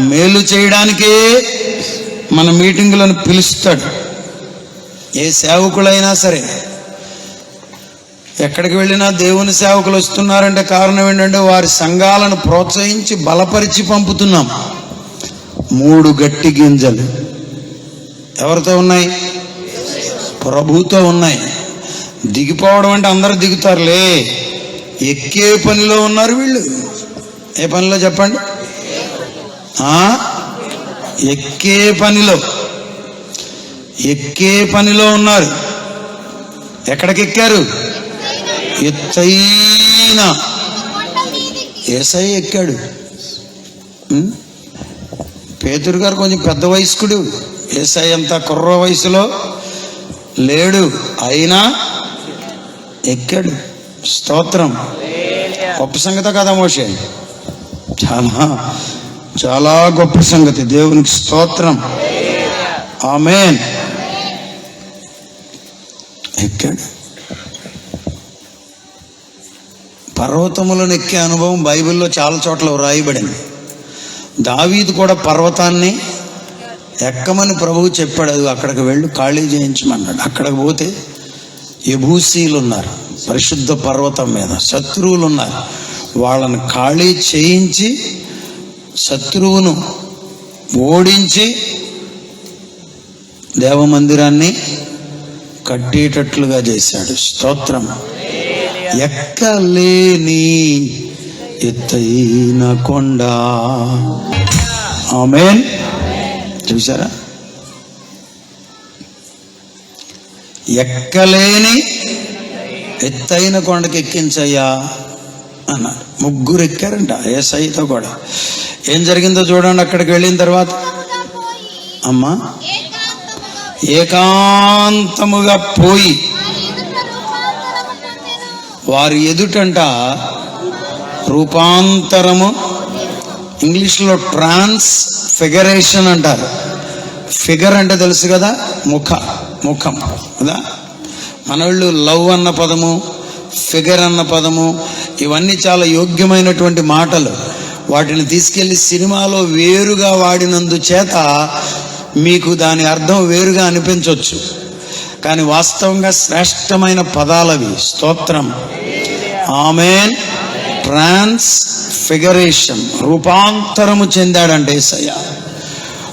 మేలు చేయడానికే మన మీటింగులను పిలుస్తాడు. ఏ సేవకులైనా సరే ఎక్కడికి వెళ్ళినా దేవుని సేవకులు వస్తున్నారంటే కారణం ఏంటంటే వారి సంఘాలను ప్రోత్సహించి బలపరిచి పంపుతున్నాం. మూడు గట్టి గింజలు. ఎవరితో ఉన్నాయి? ప్రభుతో ఉన్నాయి. దిగిపోవడం అంటే అందరూ దిగుతారులే. ఎక్కే పనిలో ఉన్నారు వీళ్ళు. ఏ పనిలో చెప్పండి? ఎక్కే పనిలో. ఎక్కే పనిలో ఉన్నారు. ఎక్కడికి ఎక్కారు ఎత్తైన. ఏసై ఎక్కాడు. ఉం? పేతురు గారు కొంచెం పెద్ద వయస్కుడు. ఏసై అంత కుర్ర వయసులో లేడు. అయినా ఎక్కాడు. స్తోత్రం. గొప్ప సంగత కదా మోషే. చాలా చాలా గొప్ప సంగతి. దేవునికి స్తోత్రం. ఆమెన్. ఎక్కాడు. పర్వతములను ఎక్కే అనుభవం బైబిల్లో చాలా చోట్ల వ్రాయబడింది. దావీదు కూడా పర్వతాన్ని ఎక్కమని ప్రభువు చెప్పాడు. అది అక్కడికి వెళ్ళి ఖాళీ చేయించమన్నాడు. అక్కడికి పోతే ఎబూసీలు ఉన్నారు పరిశుద్ధ పర్వతం మీద శత్రువులు ఉన్నారు వాళ్ళని ఖాళీ చేయించి శత్రువును ఓడించి దేవమందిరాన్ని కట్టేటట్లుగా చేశాడు. స్తోత్రం. ఎక్కలేని ఎత్తైన కొండ. ఆమెన్. చూసారా ఎక్కలేని ఎత్తైన కొండకి ఎక్కించయ్యా అన్నారు ముగ్గురు ఎక్కారంట ఏసైతో కూడా. ఏం జరిగిందో చూడండి అక్కడికి వెళ్ళిన తర్వాత. అమ్మా. ఏకాంతముగా పోయి. వారి ఎదుటంట రూపాంతరము ఇంగ్లీష్లో ట్రాన్స్ ఫిగరేషన్ అంటారు. ఫిగర్ అంటే తెలుసు కదా ముఖ ముఖం కదా? మనోళ్ళు లవ్ అన్న పదము ఫిగర్ అన్న పదము ఇవన్నీ చాలా యోగ్యమైనటువంటి మాటలు. వాటిని తీసుకెళ్ళి సినిమాలో వేరుగా వాడినందు చేత మీకు దాని అర్థం వేరుగా అనిపించవచ్చు కానీ వాస్తవంగా శ్రేష్టమైన పదాలవి. స్తోత్రం. ఆమెన్. ట్రాన్స్ ఫిగరేషన్ రూపాంతరము చెందాడంటే ఏసయ్య.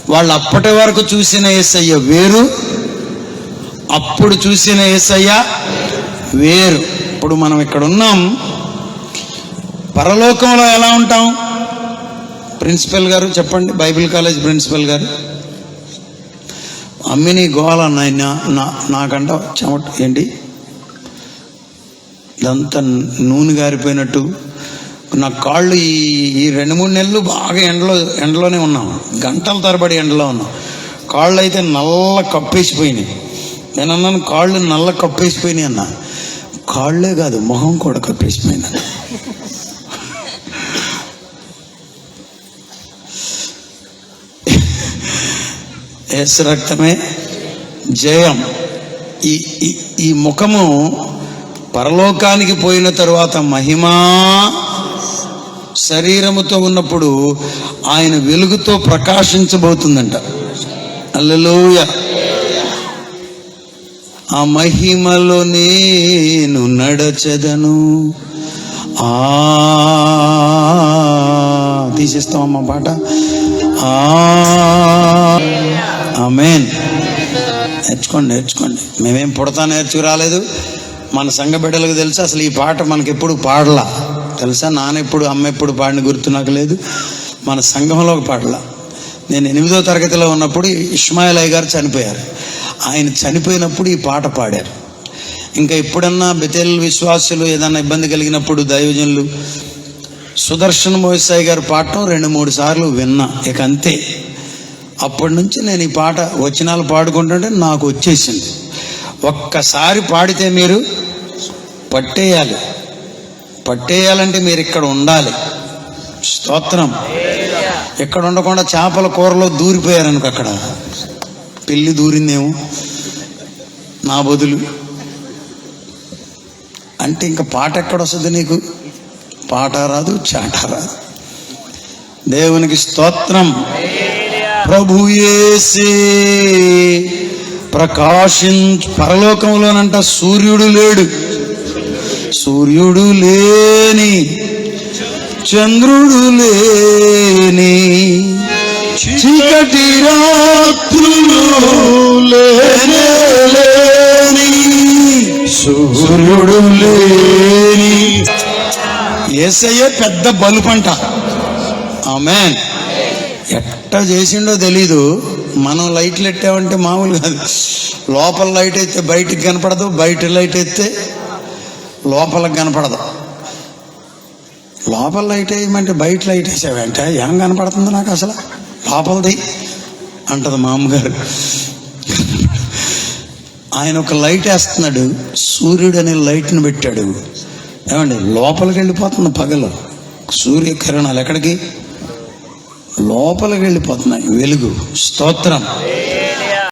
వాళ్ళు అప్పటి వరకు చూసిన ఏసయ్య వేరు. అప్పుడు చూసిన ఏసయ్య వేరు. ఇప్పుడు మనం ఇక్కడ ఉన్నాం. పరలోకంలో ఎలా ఉంటాం? ప్రిన్సిపల్ గారు చెప్పండి. బైబిల్ కాలేజ్ ప్రిన్సిపల్ గారు. అమ్మిని గోల నాయన నా నాకంట చెమట ఏంటి? ఇదంతా నూనె గారిపోయినట్టు. నా కాళ్ళు ఈ ఈ రెండు మూడు నెలలు బాగా ఎండలో ఎండలోనే ఉన్నాం. గంటల తరబడి ఎండలో ఉన్నాం. కాళ్ళు అయితే నల్ల కప్పేసిపోయినాయి. నేను అన్నాను కాళ్ళు నల్ల కప్పేసిపోయినాయి అన్నా. కాళ్ళే కాదు మొహం కూడా కప్పేసిపోయినా ఏసు రక్తమే జయం. ఈ ఈ- ముఖము పరలోకానికి పోయిన తరువాత మహిమా శరీరముతో ఉన్నప్పుడు ఆయన వెలుగుతో ప్రకాశించబోతుందంట. అల్లలోయ ఆ మహిమలో నేను నడచదను. ఆ తీసేస్తామమ్మా పాట. ఆ. ఆమెన్. నేర్చుకోండి నేర్చుకోండి. మేమేం పుడతా నేర్చుకు రాలేదు మన సంఘ బిడ్డలకు తెలుసు అసలు ఈ పాట మనకి ఎప్పుడు పాడలా? తెలుసా? నానెప్పుడు అమ్మ ఎప్పుడు పాడిన గుర్తు నాకు లేదు. మన సంఘంలో పాడలా నేను ఎనిమిదో తరగతిలో ఉన్నప్పుడు ఇస్మాయిల్ అయ్య గారు చనిపోయారు. ఆయన చనిపోయినప్పుడు ఈ పాట పాడారు. ఇంకా ఎప్పుడన్నా బెతెల్ విశ్వాసులు ఏదన్నా ఇబ్బంది కలిగినప్పుడు దైవజనులు సుదర్శన్ మోసాయి గారు పాడటం రెండు మూడు సార్లు విన్నా. ఇక అంతే. అప్పటి నుంచి నేను ఈ పాట వచనాలు పాడుకుంటుంటే నాకు వచ్చేసింది. ఒక్కసారి పాడితే మీరు పట్టేయాలి. పట్టేయాలంటే మీరు ఇక్కడ ఉండాలి. స్తోత్రం. ఇక్కడ ఉండకుండా చేపల కూరలో దూరిపోయారనుకో అక్కడ. పెళ్ళి దూరిందేమో? నా బదులు. అంటే ఇంకా పాట ఎక్కడ వస్తుంది నీకు? పాట రాదు చాట రాదు. దేవునికి స్తోత్రం. ప్రభు యేసే. ప్రకాశిం పరలోకంలోనంట సూర్యుడు లేడు. సూర్యుడు లేని చంద్రుడు లేని చీకటి రాత్రులు లేని సూర్యుడు లేని. ఏసయ్యే పెద్ద బలుపంట. ఆమెన్. ఎట్ట చేసిండో తెలీదు. మనం లైట్లు ఎట్టామంటే మామూలు కాదు. లోపల లైట్ అయితే బయటికి కనపడదు బయట లైట్ ఎత్తే లోపలకు కనపడదు. లోపల లైట్ వేయమంటే బయట లైట్ వేసావంటే? ఏం కనపడుతుంది నాకు అసలు? లోపలది? అంటది మా అమ్మగారు ఆయన ఒక లైట్ వేస్తున్నాడు. సూర్యుడు అనే లైట్ని పెట్టాడు. ఏమండి? లోపలికి వెళ్ళిపోతుంది పగలు. సూర్యకిరణాలు ఎక్కడికి? లోపలికి వెళ్ళిపోతున్నాయి. వెలుగు. స్తోత్రం.